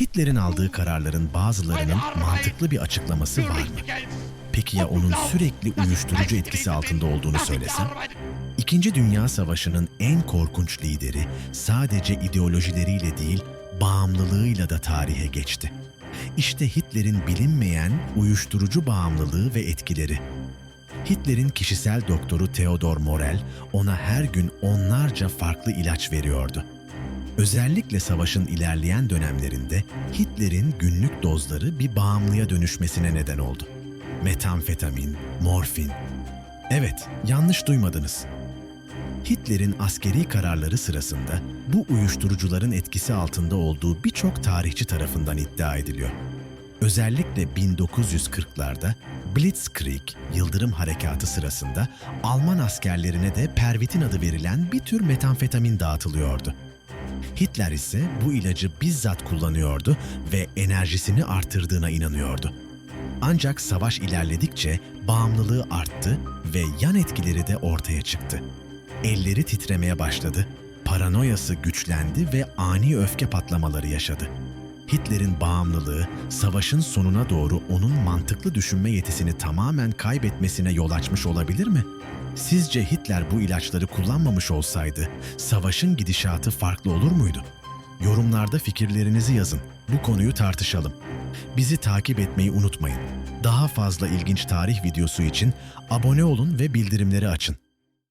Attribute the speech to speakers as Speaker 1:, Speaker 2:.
Speaker 1: Hitler'in aldığı kararların bazılarının mantıklı bir açıklaması var mı? Peki ya onun sürekli uyuşturucu etkisi altında olduğunu söylesem? İkinci Dünya Savaşı'nın en korkunç lideri sadece ideolojileriyle değil, bağımlılığıyla da tarihe geçti. İşte Hitler'in bilinmeyen uyuşturucu bağımlılığı ve etkileri. Hitler'in kişisel doktoru Theodor Morel ona her gün onlarca farklı ilaç veriyordu. Özellikle savaşın ilerleyen dönemlerinde Hitler'in günlük dozları bir bağımlıya dönüşmesine neden oldu. Metamfetamin, morfin. Evet, yanlış duymadınız. Hitler'in askeri kararları sırasında bu uyuşturucuların etkisi altında olduğu birçok tarihçi tarafından iddia ediliyor. Özellikle 1940'larda Blitzkrieg, Yıldırım Harekatı sırasında Alman askerlerine de pervitin adı verilen bir tür metamfetamin dağıtılıyordu. Hitler ise bu ilacı bizzat kullanıyordu ve enerjisini artırdığına inanıyordu. Ancak savaş ilerledikçe bağımlılığı arttı ve yan etkileri de ortaya çıktı. Elleri titremeye başladı, paranoyası güçlendi ve ani öfke patlamaları yaşadı. Hitler'in bağımlılığı savaşın sonuna doğru onun mantıklı düşünme yetisini tamamen kaybetmesine yol açmış olabilir mi? Sizce Hitler bu ilaçları kullanmamış olsaydı savaşın gidişatı farklı olur muydu? Yorumlarda fikirlerinizi yazın. Bu konuyu tartışalım. Bizi takip etmeyi unutmayın. Daha fazla ilginç tarih videosu için abone olun ve bildirimleri açın.